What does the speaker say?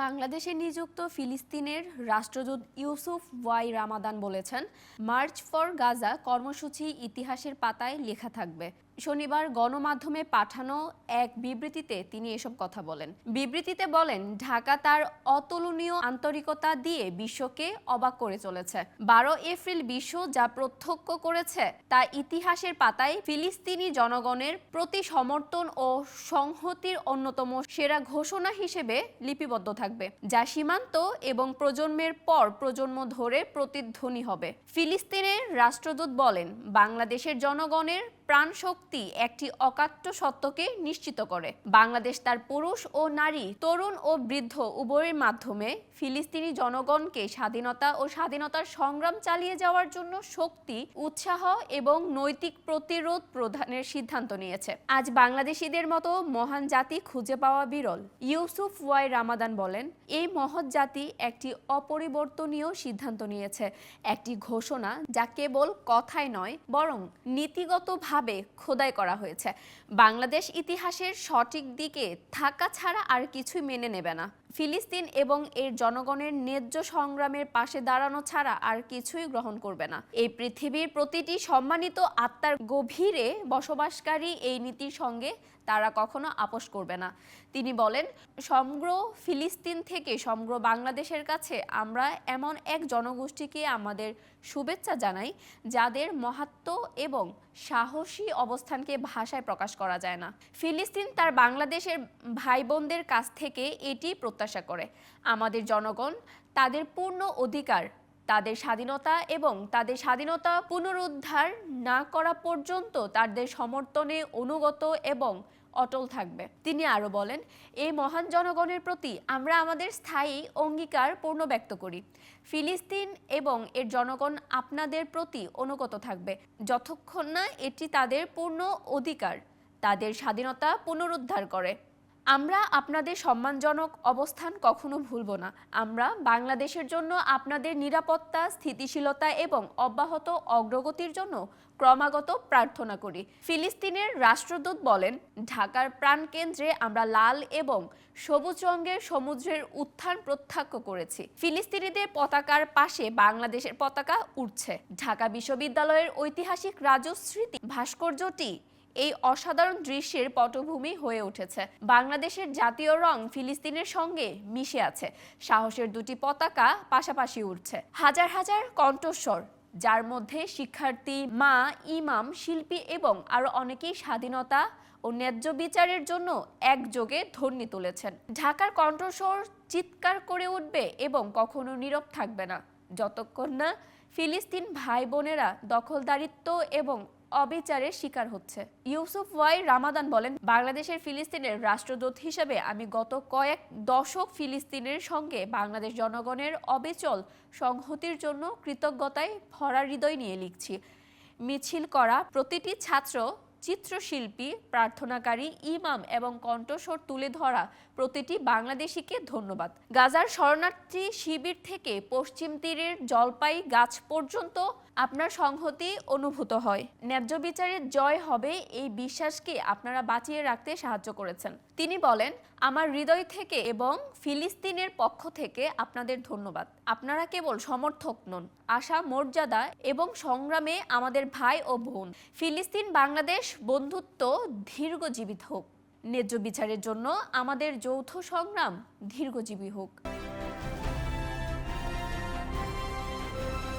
বাংলাদেশে নিযুক্ত ফিলিস্তিনের রাষ্ট্রদূত ইউসুফ ওয়াই রামাদান বলেছেন, মার্চ ফর গাজা কর্মসূচি ইতিহাসের পাতায় লেখা থাকবে। শনিবার গণমাধ্যমে পাঠানো এক বিবৃতিতে তিনি এসব কথা বলেন। বিবৃতিতে বলেন, ঢাকা তার অতুলনীয় আন্তরিকতা দিয়ে বিশ্বকে অবাক করে চলেছে। বারো এপ্রিল বিশ্ব যা প্রত্যক্ষ করেছে তা ইতিহাসের পাতায় ফিলিস্তিনি জনগণের প্রতি সমর্থন ও সংহতির অন্যতম সেরা ঘোষণা হিসেবে লিপিবদ্ধ থাকবে, যা সীমান্ত এবং প্রজন্মের পর প্রজন্ম ধরে প্রতিধ্বনি হবে। ফিলিস্তিনের রাষ্ট্রদূত বলেন, বাংলাদেশের জনগণের প্রাণ শক্তি একটি অকাট্য সত্যকে নিশ্চিত করে। বাংলাদেশ তার পুরুষ ও নারী, তরুণ ও বৃদ্ধ উভয়ের মাধ্যমে ফিলিস্তিনি জনগণকে স্বাধীনতা ও স্বাধীনতার সংগ্রাম চালিয়ে যাওয়ার জন্য শক্তি, উৎসাহ এবং নৈতিক প্রতিরোধ প্রদানের সিদ্ধান্ত নিয়েছে। আজ বাংলাদেশিদের মতো মহান জাতি খুঁজে পাওয়া বিরল। ইউসুফ ওয়াই রামাদান বলেন, এই মহৎ জাতি একটি অপরিবর্তনীয় সিদ্ধান্ত নিয়েছে। একটি ঘোষণা যা কেবল কথায় নয়, বরং নীতিগতভাবে খোদাই করা হয়েছে। বাংলাদেশ ইতিহাসের সঠিক দিকে থাকা ছাড়া আর কিছুই মেনে নেবে না। ফিলিস্তিন এবং এর জনগণের ন্যায্য সংগ্রামের পাশে দাঁড়ানো ছাড়া আর কিছুই গ্রহণ করবে না। এই পৃথিবীর প্রতিটি সম্মানিত আত্মার গভীরে বসবাসকারী এই নীতির সঙ্গে তারা কখনো আপোষ করবে না। তিনি বলেন, সমগ্র ফিলিস্তিন থেকে সমগ্র বাংলাদেশের কাছে আমরা এমন এক জনগোষ্ঠীকে আমাদের শুভেচ্ছা জানাই, যাদের মহাত্ম এবং সাহসী অবস্থানকে ভাষায় প্রকাশ করা যায় না। ফিলিস্তিন তার বাংলাদেশের ভাই বোনদের কাছ থেকে এটি প্রত্যাশা করে। আমাদের জনগণ তাদের পূর্ণ অধিকার, তাদের স্বাধীনতা এবং তাদের স্বাধীনতা পুনরুদ্ধার না করা পর্যন্ত তাদের সমর্থনে অনুগত এবং অটল থাকবে। তিনি আরও বলেন, এই মহান জনগণের প্রতি আমরা আমাদের স্থায়ী অঙ্গীকার পূর্ণ ব্যক্ত করি। ফিলিস্তিন এবং এর জনগণ আপনাদের প্রতি অনুগত থাকবে। যতক্ষণ না এটি তাদের পূর্ণ অধিকার, তাদের স্বাধীনতা পুনরুদ্ধার করে। আমরা আপনাদের সম্মানজনক অবস্থান কখনো ভুলব না। আমরা বাংলাদেশের জন্য আপনাদের নিরাপত্তা, স্থিতিশীলতা এবং অব্যাহত অগ্রগতির জন্য ক্রমাগত প্রার্থনা করি। ফিলিস্তিনের রাষ্ট্রদূত বলেন, ঢাকার প্রাণকেন্দ্রে আমরা লাল এবং সবুজ রঙের সমুদ্রের উত্থান প্রত্যাখ্য করেছি। ফিলিস্তিনিদের পতাকার পাশে বাংলাদেশের পতাকা উঠছে ঢাকা বিশ্ববিদ্যালয়ের ঐতিহাসিক রাজস্মৃতি ভাস্কর্যটি এই অসাধারণ দৃশ্যের পটভূমি হয়ে উঠেছে। বাংলাদেশের জাতীয় রং ফিলিস্তিনের সঙ্গে মিশে আছে। সাহসের দুটি পতাকা পাশাপাশি উঠছে হাজার হাজার কণ্ঠস্বর, যার মধ্যে শিক্ষার্থী, মা, ইমাম, শিল্পী এবং আরও অনেকেই স্বাধীনতা ও ন্যায্য বিচারের জন্য একযোগে ধ্বনি তুলেছেন। ঢাকার কণ্ঠস্বর চিৎকার করে উঠবে এবং কখনো নীরব থাকবে না। যতক্ষণ না ফিলিস্তিন ভাই বোনেরা দখলদারিত্ব এবং অবিচারের শিকার হচ্ছে। ইউসুফ ওয়াই রামাদান বলেন, বাংলাদেশের ফিলিস্তিনের রাষ্ট্রদূত হিসেবে আমি গত কয়েক দশক ফিলিস্তিনের সঙ্গে বাংলাদেশ জনগণের অবিচল সংহতির জন্য কৃতজ্ঞতায় ভরা হৃদয় নিয়ে লিখছি। মিছিল করা প্রতিটি ছাত্র চিত্রশিল্পী, প্রার্থনাকারী, ইমাম এবং কণ্ঠস্বর তুলে ধরা প্রতিটি বাংলাদেশিকে ধন্যবাদ। গাজার শরণার্থী শিবির থেকে পশ্চিম তীরের জলপাই গাছ পর্যন্ত আপনার সংহতি অনুভূত হয়। ন্যায্য বিচারের জয় হবে এই বিশ্বাসকে আপনারা বাঁচিয়ে রাখতে সাহায্য করেছেন। তিনি বলেন আমার হৃদয় থেকে এবং ফিলিস্তিনের পক্ষ থেকে আপনাদের ধন্যবাদ। আপনারা কেবল সমর্থক নন। আশা, মর্যাদা এবং সংগ্রামে আমাদের ভাই ও বোন। ফিলিস্তিন, বাংলাদেশ বন্ধুত্ব দীর্ঘজীবী হোক। ন্যায্য বিচারের জন্য আমাদের যৌথ সংগ্রাম দীর্ঘজীবী হোক।